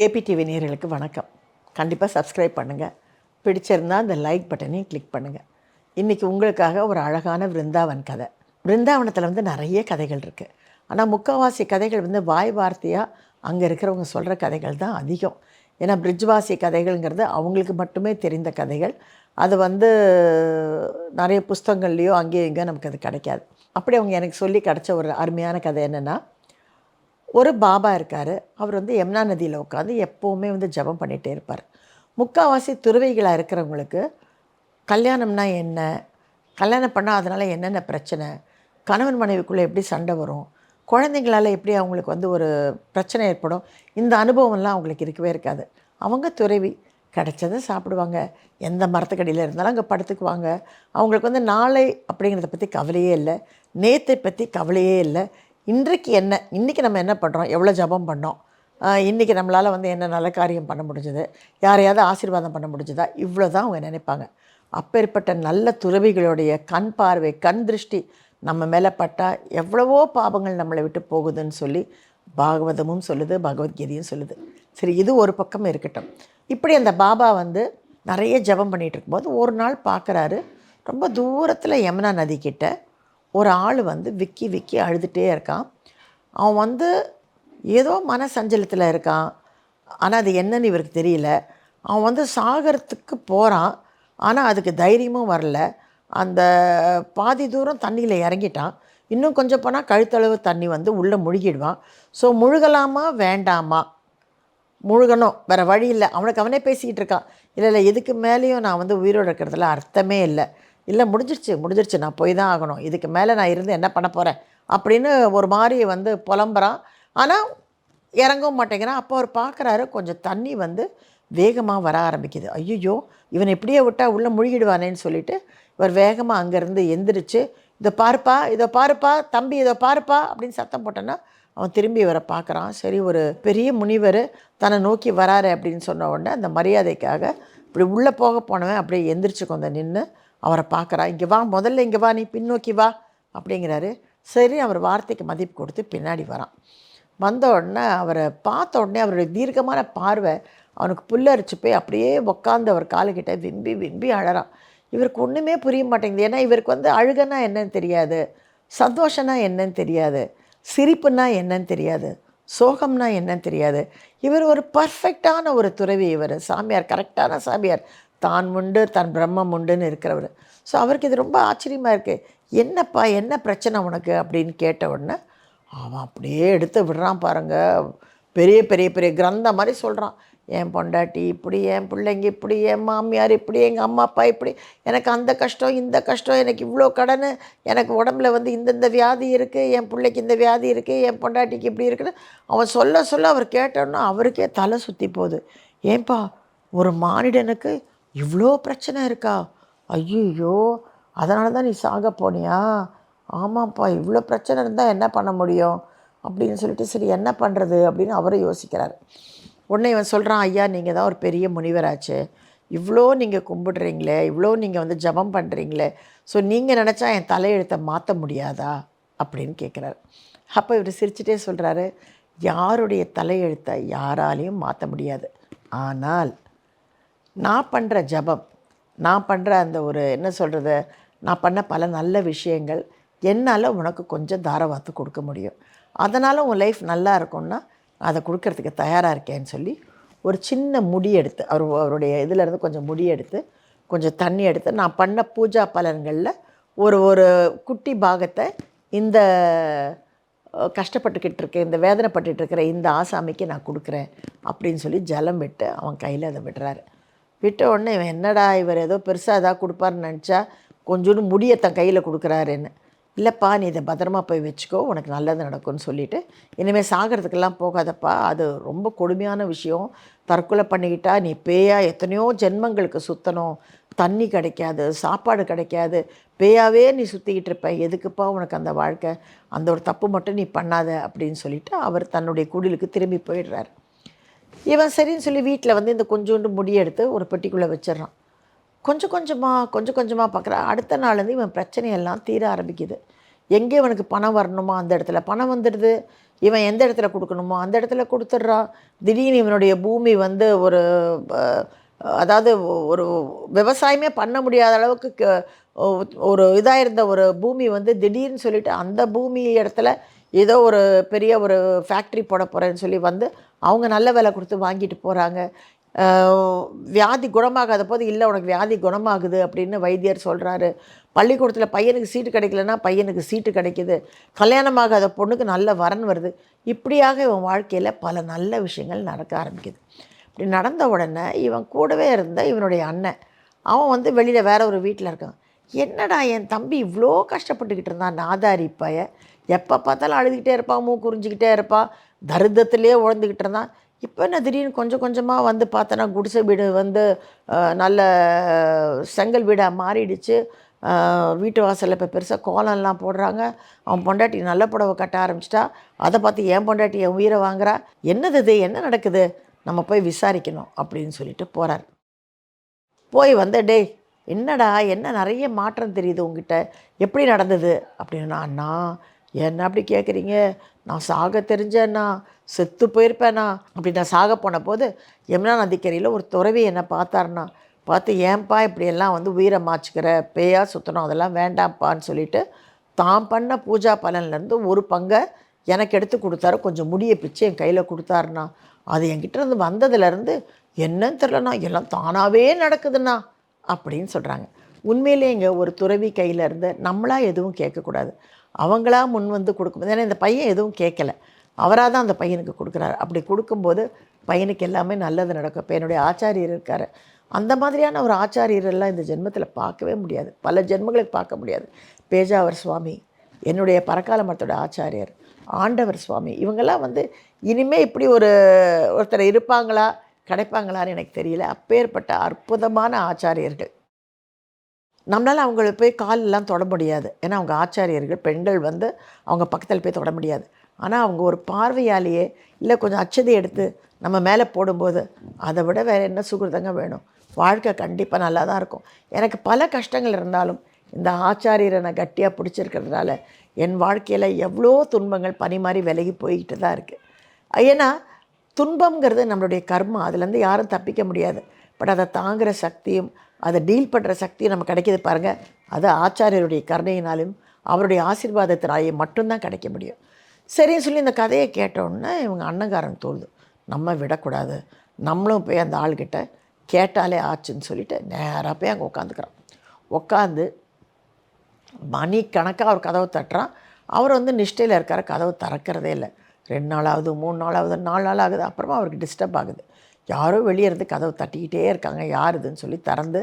KPTV நேர்களுக்கு வணக்கம். கண்டிப்பாக சப்ஸ்கிரைப் பண்ணுங்கள் பிடிச்சிருந்தா அந்த லைக் பட்டனையும் கிளிக் பண்ணுங்கள் இன்றைக்கி உங்களுக்காக ஒரு அழகான விருந்தாவன் கதை. விருந்தாவனத்தில் வந்து நிறைய கதைகள் இருக்குது ஆனால் முக்கால்வாசி கதைகள் வந்து வாய் வார்த்தையாக அங்கே இருக்கிறவங்க சொல்கிற கதைகள் தான் அதிகம். ஏன்னா பிரிட்ஜ்வாசி கதைகள்ங்கிறது அவங்களுக்கு மட்டுமே தெரிந்த கதைகள். அது வந்து நிறைய புஸ்தகங்கள்லேயோ அங்கேயும் இங்கேயோ நமக்கு அது கிடைக்காது. அப்படி அவங்க எனக்கு சொல்லி கிடச்ச ஒரு அருமையான கதை என்னென்னா ஒரு பாபா இருக்கார். அவர் வந்து யமுனா நதியில் உட்காந்து எப்போவுமே வந்து ஜெபம் பண்ணிகிட்டே இருப்பார். முக்கால்வாசி துறவிகளாக இருக்கிறவங்களுக்கு கல்யாணம்னா என்ன? கல்யாணம் பண்ணால் அதனால் என்னென்ன பிரச்சனை? கணவன் மனைவிக்குள்ளே எப்படி சண்டை வரும்? குழந்தைங்களால் எப்படி அவங்களுக்கு வந்து ஒரு பிரச்சனை ஏற்படும்? இந்த அனுபவம்லாம் அவங்களுக்கு இருக்கவே இருக்காது. அவங்க துறவி கிடச்சதை சாப்பிடுவாங்க. எந்த மரத்துக்கடியில் இருந்தாலும் அங்கே படுத்துக்குவாங்க. அவங்களுக்கு வந்து நாளை அப்படிங்கிறத பற்றி கவலையே இல்லை. நேத்தை பற்றி கவலையே இல்லை. இன்றைக்கு என்ன இன்றைக்கி நம்ம என்ன பண்ணுறோம் எவ்வளோ ஜபம் பண்ணோம்? இன்றைக்கி நம்மளால் வந்து என்ன நல்ல காரியம் பண்ண முடிஞ்சது? யாரையாவது ஆசீர்வாதம் பண்ண முடிஞ்சதா? இவ்வளோ தான் அவங்க நினைப்பாங்க. அப்பேற்பட்ட நல்ல துறவிகளுடைய கண் பார்வை கண் திருஷ்டி நம்ம மேலே பட்டால் எவ்வளவோ பாபங்கள் நம்மளை விட்டு போகுதுன்னு சொல்லி பாகவதமும் சொல்லுது பகவத்கீதையும் சொல்லுது. சரி இது ஒரு பக்கம் இருக்கட்டும். இப்படி அந்த பாபா வந்து நிறைய ஜெபம் பண்ணிகிட்டு இருக்கும்போது ஒரு நாள் பார்க்குறாரு ரொம்ப தூரத்தில் யமுனா நதிக்கிட்ட ஒரு ஆள் வந்து விக்கி விக்கி அழுதுகிட்டே இருக்கான். அவன் வந்து ஏதோ மன சஞ்சலத்தில் இருக்கான். ஆனால் அது என்னன்னு இவருக்கு தெரியல. அவன் வந்து சாகரத்துக்கு போகிறான் ஆனால் அதுக்கு தைரியமும் வரல. அந்த பாதி தூரம் தண்ணியில் இறங்கிட்டான். இன்னும் கொஞ்சம் போனால் கழுத்தளவு தண்ணி வந்து உள்ளே முழுகிடுவான். ஸோ முழுகலாமா? வேண்டாமா? முழுகணும். வேறு வழி இல்லை. அவனுக்கு அவனே பேசிக்கிட்டு இருக்கான். இல்லை இல்லை இதுக்கு மேலேயும் நான் வந்து உயிரோடு இருக்கிறதுல அர்த்தமே இல்லை. இல்லை முடிஞ்சிருச்சு முடிஞ்சிருச்சு நான் போய் தான் ஆகணும். இதுக்கு மேலே நான் இருந்து என்ன பண்ண போகிறேன் அப்படின்னு ஒரு மாதிரி வந்து புலம்புறான். ஆனால் இறங்கவும் மாட்டேங்கிறான். அப்போ அவர் பார்க்குறாரு கொஞ்சம் தண்ணி வந்து வேகமாக வர ஆரம்பிக்குது. ஐயோ இவன் இப்படியே விட்டால் உள்ளே முழுகிடுவானேன்னு சொல்லிட்டு இவர் வேகமாக அங்கேருந்து எந்திரிச்சு இதை பாருப்பா இதை பாருப்பா தம்பி இதை பாருப்பா அப்படின்னு சத்தம் போட்டோன்னா அவன் திரும்பி இவரை பார்க்குறான். சரி ஒரு பெரிய முனிவர் தன்னை நோக்கி வராரு அப்படின்னு சொன்ன உடனே அந்த மரியாதைக்காக இப்படி உள்ளே போக போனவன் அப்படியே எந்திரிச்சு கொஞ்சம் நின்று அவரை பார்க்குறா இங்கே வா முதல்ல இங்கே வா நீ பின்னோக்கி வா அப்படிங்கிறாரு. சரி அவர் வார்த்தைக்கு மதிப்பு கொடுத்து பின்னாடி வரான். வந்த உடனே அவரை பார்த்த உடனே அவருடைய தீர்க்கமான பார்வை அவனுக்கு புல்லரிச்சு போய் அப்படியே உக்காந்து அவர் காலுக்கிட்ட விம்பி விம்பி அழறான். இவருக்கு ஒன்றுமே புரிய மாட்டேங்குது. ஏன்னா இவருக்கு வந்து அழுகனா என்னன்னு தெரியாது சந்தோஷம்னா என்னன்னு தெரியாது சிரிப்புனா என்னன்னு தெரியாது சோகம்னா என்னன்னு தெரியாது. இவர் ஒரு பர்ஃபெக்டான ஒரு துறவி இவர். சாமியார் கரெக்டான சாமியார். தான் உண்டு தன் பிரம்மம் உண்டுன்னு இருக்கிறவர். ஸோ அவருக்கு இது ரொம்ப ஆச்சரியமாக இருக்குது என்னப்பா என்ன பிரச்சனை உனக்கு? அப்படின்னு கேட்ட உடனே அவன் அப்படியே எடுத்து விடுறான் பாருங்க. பெரிய பெரிய பெரிய கிரந்தம் மாதிரி சொல்கிறான் என் பொண்டாட்டி இப்படி என் பிள்ளைங்க இப்படி என் மாமியார் இப்படி எங்கள் அம்மா அப்பா இப்படி. எனக்கு அந்த கஷ்டம் இந்த கஷ்டம் எனக்கு இவ்வளோ கடன் எனக்கு உடம்புல வந்து இந்தந்த வியாதி இருக்குது என் பிள்ளைக்கு இந்த வியாதி இருக்குது என் பொண்டாட்டிக்கு இப்படி இருக்குன்னு அவன் சொல்ல சொல்ல அவர் கேட்டோன்னா அவருக்கே தலை சுற்றி போகுது. ஏன்பா ஒரு மானிடனுக்கு இவ்வளோ பிரச்சனை இருக்கா? ஐயோ அதனால தான் நீ சாக போனியா? ஆமாப்பா இவ்வளோ பிரச்சனை இருந்தால் என்ன பண்ண முடியும்? அப்படின்னு சொல்லிட்டு சரி என்ன பண்ணுறது அப்படின்னு அவரை யோசிக்கிறார். உடனே இவன் சொல்கிறான் ஐயா நீங்கள் தான் ஒரு பெரிய முனிவராச்சு. இவ்வளோ நீங்கள் கும்பிடுறீங்களே இவ்வளோ நீங்கள் வந்து ஜபம் பண்ணுறீங்களே ஸோ நீங்கள் நினச்சா என் தலையெழுத்தை மாற்ற முடியாதா? அப்படின்னு கேட்குறாரு அப்போ இவர் சிரிச்சிட்டே சொல்கிறாரு யாருடைய தலையெழுத்தை யாராலையும் மாற்ற முடியாது. ஆனால் நான் பண்ணுற ஜபம் நான் பண்ணுற அந்த ஒரு என்ன சொல்கிறது நான் பண்ண பல நல்ல விஷயங்கள் என்னால் உனக்கு கொஞ்சம் தாரவாத்து கொடுக்க முடியும். அதனால் உன் லைஃப் நல்லா இருக்கும்னா அதை கொடுக்கறதுக்கு தயாராக இருக்கேன்னு சொல்லி ஒரு சின்ன முடி எடுத்து அவர் அவருடைய இதிலேருந்து கொஞ்சம் முடி எடுத்து கொஞ்சம் தண்ணி எடுத்து நான் பண்ண பூஜா பலன்களில் ஒரு ஒரு குட்டி பாகத்தை இந்த கஷ்டப்பட்டுக்கிட்டு இருக்க இந்த வேதனைப்பட்டுட்டு இருக்கிற இந்த ஆசாமிக்கு நான் கொடுக்குறேன் அப்படின்னு சொல்லி ஜலம் விட்டு அவன் கையில் அதை விடுறாரு. விட்ட உடனே இவன் என்னடா இவர் ஏதோ பெருசாக எதாவது கொடுப்பாருன்னு நினச்சா கொஞ்சோண்டு முடியை தன் கையில் கொடுக்குறாருன்னு. இல்லைப்பா நீ இதை பத்திரமா போய் வச்சுக்கோ உனக்கு நல்லது நடக்கும்னு சொல்லிட்டு. இனிமேல் சாகிறதுக்கெல்லாம் போகாதப்பா அது ரொம்ப கொடுமையான விஷயம். தற்கொலை பண்ணிக்கிட்டா நீ பேயா எத்தனையோ ஜென்மங்களுக்கு சுற்றணும் தண்ணி கிடைக்காது சாப்பாடு கிடைக்காது. பேயாவே நீ சுற்றிக்கிட்டு இருப்ப. எதுக்குப்பா உனக்கு அந்த வாழ்க்கை? அந்த ஒரு தப்பு மட்டும் நீ பண்ணாத அப்படின்னு சொல்லிட்டு அவர் தன்னுடைய குடிலுக்கு திரும்பி போயிடுறாரு. இவன் சரின்னு சொல்லி வீட்டில் வந்து இந்த கொஞ்சோண்டு முடியெடுத்து ஒரு பெட்டிக்குள்ளே வச்சிடுறான். கொஞ்சம் கொஞ்சமாக கொஞ்சம் கொஞ்சமாக பார்க்குறான் அடுத்த நாள்லேருந்து இவன் பிரச்சனையெல்லாம் தீர ஆரம்பிக்குது. எங்கே இவனுக்கு பணம் வரணுமோ? அந்த இடத்துல பணம் வந்துடுது. இவன் எந்த இடத்துல கொடுக்கணுமோ அந்த இடத்துல கொடுத்துட்றான் திடீர்னு இவனுடைய பூமி வந்து ஒரு அதாவது ஒரு விவசாயமே பண்ண முடியாத அளவுக்கு ஒரு இதாக இருந்த ஒரு பூமி வந்து திடீர்னு சொல்லிட்டு அந்த பூமி இடத்துல ஏதோ ஒரு பெரிய ஒரு ஃபேக்ட்ரி போட போகிறேன்னு சொல்லி வந்து அவங்க நல்ல விலை கொடுத்து வாங்கிட்டு போகிறாங்க வியாதி குணமாகாத போது இல்லை உனக்கு வியாதி குணமாகுது அப்படின்னு வைத்தியர் சொல்கிறாரு பள்ளிக்கூடத்தில் பையனுக்கு சீட்டு கிடைக்கலன்னா பையனுக்கு சீட்டு கிடைக்குது. கல்யாணமாகாத பொண்ணுக்கு நல்ல வரன் வருது. இப்படியாக இவன் வாழ்க்கையில் பல நல்ல விஷயங்கள் நடக்க ஆரம்பிக்குது. இப்படி நடந்த உடனே இவன் கூடவே இருந்த இவனுடைய அண்ணன் அவன் வந்து வெளியில் வேற ஒரு வீட்டில் இருக்கான். என்னடா என் தம்பி இவ்வளோ கஷ்டப்பட்டுக்கிட்டு இருந்தான் நாதாரி பைய. எப்போ பார்த்தாலும் அழுதுகிட்டே இருப்பான் மூ குறிஞ்சிக்கிட்டே இருப்பான் தரித்திரத்திலே உழந்துக்கிட்டு இருந்தான். இப்போ என்ன திடீர்னு கொஞ்சம் கொஞ்சமாக வந்து பார்த்தோன்னா குடிசை வீடு வந்து நல்ல செங்கல் வீடாக மாறிடுச்சு. வீட்டு வாசலில் இப்போ பெருசாக கோலம்லாம் போடுறாங்க. அவன் பொண்டாட்டி நல்ல புடவை கட்ட ஆரம்பிச்சிட்டா. அதை பார்த்து என் பொண்டாட்டி என் உயிரை வாங்குறா. என்னது இது? என்ன நடக்குது? நம்ம போய் விசாரிக்கணும் அப்படின்னு சொல்லிட்டு போகிறார் போய் வந்த டேய் என்னடா? என்ன நிறைய மாற்றம் தெரியுது உங்ககிட்ட எப்படி நடந்தது? அப்படின்னா அண்ணா என்ன அப்படி கேட்குறீங்க நான் சாக தெரிஞ்சேண்ணா செத்து போயிருப்பேண்ணா அப்படி நான் சாக போன போது யமுனா நதிக்கரையில் ஒரு துறவி என்னை பார்த்தாருண்ணா பார்த்து ஏன்பா இப்படியெல்லாம் வந்து உயிரை மாச்சுக்கிற பேயா சுற்றணும் அதெல்லாம் வேண்டாம்ப்பான்னு சொல்லிட்டு தான் பண்ண பூஜா பலன்லேருந்து ஒரு பங்கை எனக்கு எடுத்து கொடுத்தாரு. கொஞ்சம் முடியை பிச்சு என் கையில் கொடுத்தாருண்ணா. அது என்கிட்ட இருந்து வந்ததுலேருந்து என்னன்னு தெரிலண்ணா எல்லாம் தானாகவே நடக்குதுண்ணா அப்படின்னு சொல்கிறாங்க உண்மையிலே இங்கே ஒரு துறவி கையில் இருந்து நம்மளாக எதுவும் கேட்கக்கூடாது. அவங்களா முன் வந்து கொடுக்கும். ஏன்னா இந்த பையன் எதுவும் கேட்கல. அவராக தான் அந்த பையனுக்கு கொடுக்குறாரு. அப்படி கொடுக்கும்போது பையனுக்கு எல்லாமே நல்லது நடக்கும். இப்போ என்னுடைய ஆச்சாரியர் இருக்கார். அந்த மாதிரியான ஒரு ஆச்சாரியரெல்லாம் இந்த ஜென்மத்தில் பார்க்கவே முடியாது. பல ஜென்மங்களுக்கு பார்க்க முடியாது. பேஜாவர் சுவாமி என்னுடைய பரக்கால மரத்தோட ஆச்சாரியர் ஆண்டவர் சுவாமி இவங்கெல்லாம் வந்து இனிமேல் இப்படி ஒரு ஒருத்தர் இருப்பாங்களா கிடைப்பாங்களான்னு எனக்கு தெரியல. அப்பேற்பட்ட அற்புதமான ஆச்சாரியர்கள். நம்மளால் அவங்கள போய் காலெல்லாம் தொட முடியாது. ஏன்னா அவங்க ஆச்சாரியர்கள் பெண்கள் வந்து அவங்க பக்கத்தில் போய் தொட முடியாது. ஆனால் அவங்க ஒரு பார்வையாலேயே இல்லை கொஞ்சம் அச்சதை எடுத்து நம்ம மேலே போடும்போது அதை விட வேறு என்ன சுகிருதங்க வேணும்? வாழ்க்கை கண்டிப்பாக நல்லா தான் இருக்கும். எனக்கு பல கஷ்டங்கள் இருந்தாலும் இந்த ஆச்சாரியரை நான் கட்டியாக பிடிச்சிருக்கிறதுனால என் வாழ்க்கையில் எவ்வளோ துன்பங்கள் பனி மாதிரி விலகி போய்கிட்டு தான் இருக்குது ஏன்னா துன்பங்கிறது நம்மளுடைய கர்மம் அதுலேருந்து யாரும் தப்பிக்க முடியாது. பட் அதை தாங்குகிற சக்தியும் அதை டீல் பண்ணுற சக்தி நம்ம கிடைக்கிது பாருங்கள் அது ஆச்சாரியருடைய கருணையினாலும் அவருடைய ஆசீர்வாதத்தினாலேயும் மட்டும்தான் கிடைக்க முடியும். சரின்னு சொல்லி இந்த கதையை கேட்டோன்னே இவங்க அன்னங்காரன் தோல்து நம்ம விடக்கூடாது. நம்மளும் போய் அந்த ஆள்கிட்ட கேட்டாலே ஆச்சுன்னு சொல்லிட்டு நேராக போய் அங்கே உட்காந்துக்கிறோம் உட்காந்து மணி கணக்காக அவர் கதவை தட்டுறான். அவர் வந்து நிஷ்டையில் இருக்கார். கதவை திறக்கிறதே இல்லை. ரெண்டு நாளாவது மூணு நாளாவது நாலு நாள் ஆகுது. அப்புறமா அவருக்கு டிஸ்டர்ப் ஆகுது. யாரோ வெளியே இருந்து கதவை தட்டிக்கிட்டே இருக்காங்க யார் இதுன்னு சொல்லி திறந்து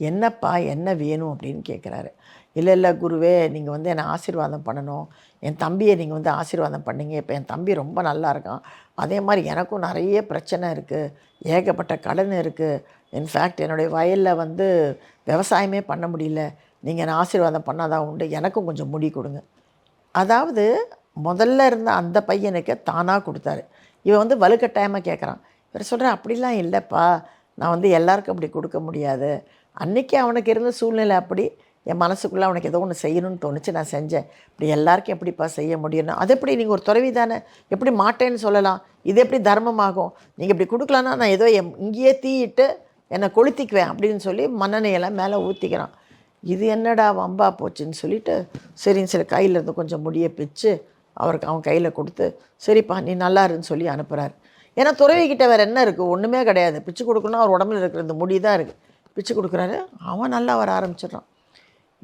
என்னப்பா என்ன வேணும்? அப்படின்னு கேட்குறாரு இல்லை இல்லை குருவே நீங்கள் வந்து என்னை ஆசீர்வாதம் பண்ணணும். என் தம்பியை நீங்கள் வந்து ஆசீர்வாதம் பண்ணீங்க. இப்போ என் தம்பி ரொம்ப நல்லா இருக்கான். அதே மாதிரி எனக்கும் நிறைய பிரச்சனை இருக்குது ஏகப்பட்ட கடன் இருக்குது இன்ஃபேக்ட் என்னுடைய வயலில் வந்து விவசாயமே பண்ண முடியல. நீங்கள் என்னை ஆசீர்வாதம் பண்ணாதான் உண்டு. எனக்கும் கொஞ்சம் முடி கொடுங்க. அதாவது முதல்ல இருந்த அந்த பையனுக்கு தானாக கொடுத்தாரு. இவன் வந்து வலுக்கட்டாயமாக கேட்குறான் இவர் சொல்கிறேன் அப்படிலாம் இல்லைப்பா. நான் வந்து எல்லாருக்கும் அப்படி கொடுக்க முடியாது. அன்றைக்கி அவனுக்கு இருந்த சூழ்நிலை அப்படி. என் மனசுக்குள்ளே அவனுக்கு ஏதோ ஒன்று செய்யணும்னு தோணுச்சு. நான் செஞ்சேன். இப்படி எல்லாருக்கும் எப்படிப்பா செய்ய முடியும்னு. அது எப்படி? நீங்கள் ஒரு துறவி தானே. எப்படி மாட்டேன்னு சொல்லலாம். இது எப்படி தர்மமாகும்? நீங்கள் இப்படி கொடுக்கலன்னா நான் ஏதோ எம் இங்கேயே தீயிட்டு என்னை கொளுத்திக்குவேன் அப்படின்னு சொல்லி மண்ணெண்ணெயெல்லாம் மேலே ஊற்றிக்கிறான் இது என்னடா வம்பா போச்சுன்னு சொல்லிட்டு சரின்னு சரி கையில் இருந்து கொஞ்சம் முடியை பிச்சு அவருக்கு அவன் கையில் கொடுத்து சரிப்பா நீ நல்லா இருன்னு சொல்லி அனுப்புகிறாரு ஏன்னா துறவிக்கிட்ட வேறு என்ன இருக்குது ஒன்றுமே கிடையாது. பிச்சு கொடுக்கணும் அவர் உடம்புல இருக்கிற இந்த முடி தான் இருக்குது பிச்சு கொடுக்குறாரு. அவன் நல்லா வர ஆரம்பிச்சிடுறான்.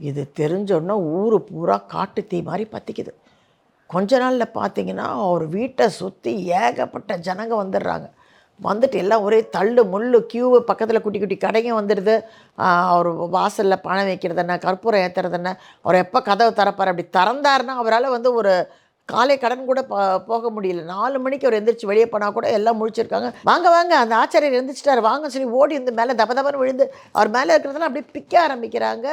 இது தெரிஞ்சோடனே ஊர் பூரா காட்டு தீ மாதிரி பற்றிக்குது கொஞ்ச நாளில் பார்த்தீங்கன்னா அவர் வீட்டை சுற்றி ஏகப்பட்ட ஜனங்க வந்துடுறாங்க. வந்துட்டு எல்லாம் ஒரே தள்ளு முள்ளு கியூவு பக்கத்தில் குட்டி குட்டி கடைங்க வந்துடுது. அவர் வாசலில் பணம் வைக்கிறது என்ன கற்பூரம் ஏற்றுறது என்ன அவர் எப்போ கதவை திறப்பார்? அப்படி திறந்தாருன்னா அவரால் வந்து ஒரு காலை கடன் கூட போக முடியல. நாலு மணிக்கு அவர் எந்திரிச்சு வெளியே போனால் கூட எல்லாம் முழிச்சிருக்காங்க. வாங்க வாங்க அந்த ஆச்சாரியர் எழுந்திரிச்சிட்டார். வாங்க சொல்லி ஓடி வந்து மேலே தப தபன்னு விழுந்து அவர் மேலே இருக்கிறதெல்லாம் அப்படியே பிக்க ஆரம்பிக்கிறாங்க.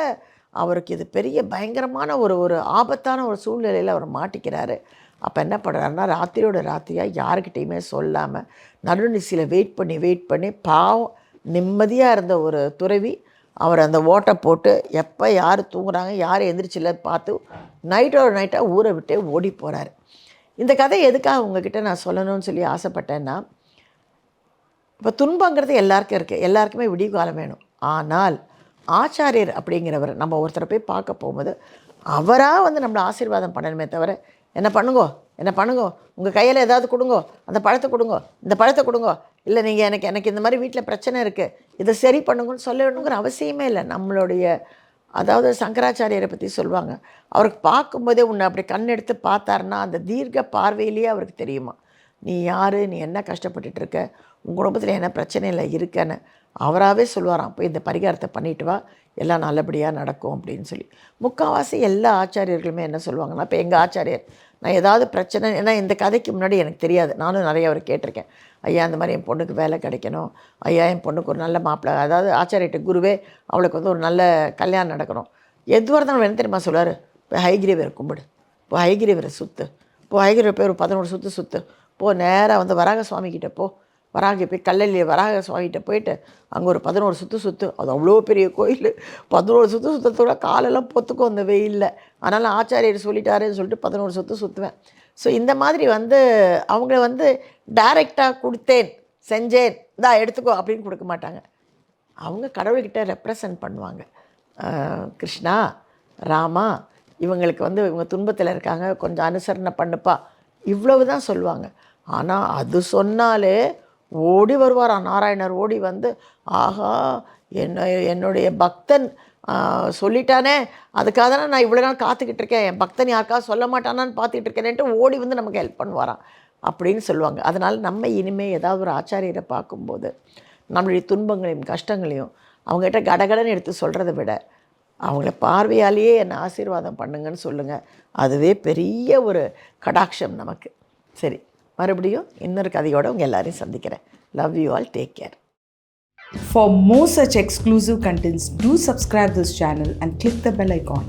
அவருக்கு இது பெரிய பயங்கரமான ஒரு ஒரு ஆபத்தான ஒரு சூழ்நிலையில் அவர் மாட்டிக்கிறாரு. அப்போ என்ன பண்ணுறாருன்னா ராத்திரியோட ராத்திரியாக யாருக்கிட்டேயுமே சொல்லாமல் நடுநிசையில் வெயிட் பண்ணி வெயிட் பண்ணி பாவம் நிம்மதியாக இருந்த ஒரு துறவி அவர் அந்த ஓட்டை போட்டு எப்போ யார் தூங்குறாங்க யார் எந்திரிச்சில்ல பார்த்து நைட்டோட நைட்டாக ஊரை விட்டே ஓடி போகிறார் இந்த கதை எதுக்காக உங்ககிட்ட நான் சொல்லணும்னு சொல்லி ஆசைப்பட்டேன்னா இப்போ துன்பங்கிறது எல்லாருக்கும் இருக்குது எல்லாருக்குமே விடிவு காலம் வேணும். ஆனால் ஆச்சாரியர் அப்படிங்கிறவர் நம்ம ஒருத்தரை போய் பார்க்க போகும்போது அவராக வந்து நம்மளை ஆசீர்வாதம் பண்ணணுமே தவிர என்ன பண்ணுங்கோ என்ன பண்ணுங்கோ உங்கள் கையில் ஏதாவது கொடுங்கோ அந்த பழத்தை கொடுங்கோ இந்த பழத்தை கொடுங்கோ இல்லை நீங்கள் எனக்கு எனக்கு இந்த மாதிரி வீட்டில் பிரச்சனை இருக்குது இதை சரி பண்ணுங்கன்னு சொல்ல வேணுங்கிற அவசியமே இல்லை. நம்மளுடைய அதாவது சங்கராச்சாரியரை பற்றி சொல்லுவாங்க. அவருக்கு பார்க்கும்போதே உன்னை அப்படி கண்ணெடுத்து பார்த்தாருன்னா அந்த தீர்க்க பார்வையிலேயே அவருக்கு தெரியுமா? நீ யார்? நீ என்ன கஷ்டப்பட்டுட்டு இருக்க? உன் குடும்பத்தில் என்ன பிரச்சனையில் இருக்கன்னு அவராகவே சொல்லுவாராம். போய் இந்த பரிகாரத்தை பண்ணிட்டு வா. எல்லாம் நல்லபடியாக நடக்கும் அப்படின்னு சொல்லி. முக்கால்வாசி எல்லா ஆச்சாரியர்களுமே என்ன சொல்லுவாங்கன்னா இப்போ எங்கள் ஆச்சாரியர் நான் ஏதாவது பிரச்சனை ஏன்னா இந்த கதைக்கு முன்னாடி எனக்கு தெரியாது. நானும் நிறைய அவர் கேட்டிருக்கேன். ஐயா இந்த மாதிரி என் பொண்ணுக்கு வேலை கிடைக்கணும். ஐயா என் பொண்ணுக்கு ஒரு நல்ல மாப்பிள்ளை அதாவது ஆச்சாரியர்கிட்ட குருவே அவளுக்கு வந்து ஒரு நல்ல கல்யாணம் நடக்கணும். எதுவாக இருந்தாலும் என்ன தெரியுமா சொல்லுவார்? இப்போ ஹைகிரீவரை கும்பிடு. இப்போ ஹைகிரீவரை சுற்று இப்போ ஹைகிரீவர் போய் ஒரு பதினோரு சுற்று சுற்று போ நேராக வந்து வராக சுவாமிக்கிட்ட போ. வராக போய் கல்லல்லி வராக சுவாமிகிட்ட போயிட்டு அங்கே ஒரு பதினோரு சுற்று சுற்று அது அவ்வளோ பெரிய கோயில். பதினோரு சுற்று சுற்றத்தோட காலெல்லாம் பொத்துக்கும் அந்த வெயிலில். அதனால் ஆச்சாரியர் சொல்லிட்டாருன்னு சொல்லிட்டு பதினோரு சுற்று சுற்றுவேன் ஸோ இந்த மாதிரி வந்து அவங்கள வந்து டைரெக்டாக கொடுத்தேன் செஞ்சேன் இந்தா எடுத்துக்கோ அப்படின்னு கொடுக்க மாட்டாங்க. அவங்க கடவுள்கிட்ட ரெப்ரசன்ட் பண்ணுவாங்க. கிருஷ்ணா ராமா இவங்களுக்கு வந்து இவங்க துன்பத்தில் இருக்காங்க கொஞ்சம் அனுசரணை பண்ணுப்பா. இவ்வளவு தான் சொல்லுவாங்க. ஆனால் அது சொன்னாலே ஓடி வருவாராம் நாராயணர் ஓடி வந்து ஆஹா என்ன என்னுடைய பக்தன் சொல்லிட்டானே. அதுக்காக தானே நான் இவ்வளோ நாள் காத்துக்கிட்டு இருக்கேன். என் பக்தன் யாருக்கா சொல்ல மாட்டானான்னு பார்த்துக்கிட்டு இருக்கேனேன்ட்டு ஓடி வந்து நமக்கு ஹெல்ப் பண்ணுவாராம். அப்படின்னு சொல்லுவாங்க. அதனால் நம்ம இனிமேல் ஏதாவது ஒரு ஆச்சாரியரை பார்க்கும்போது நம்மளுடைய துன்பங்களையும் கஷ்டங்களையும் அவங்ககிட்ட கடகடன்னு எடுத்து சொல்கிறத விட அவங்கள பார்வையாலேயே என்னை ஆசீர்வாதம் பண்ணுங்கன்னு சொல்லுங்கள் அதுவே பெரிய ஒரு கடாட்சம் நமக்கு. சரி. மறுபடியும் இன்னொரு கதையோடு உங்கள் எல்லாரையும் சந்திக்கிறேன் love you all take care For more such exclusive contents, do subscribe this channel and click the bell icon.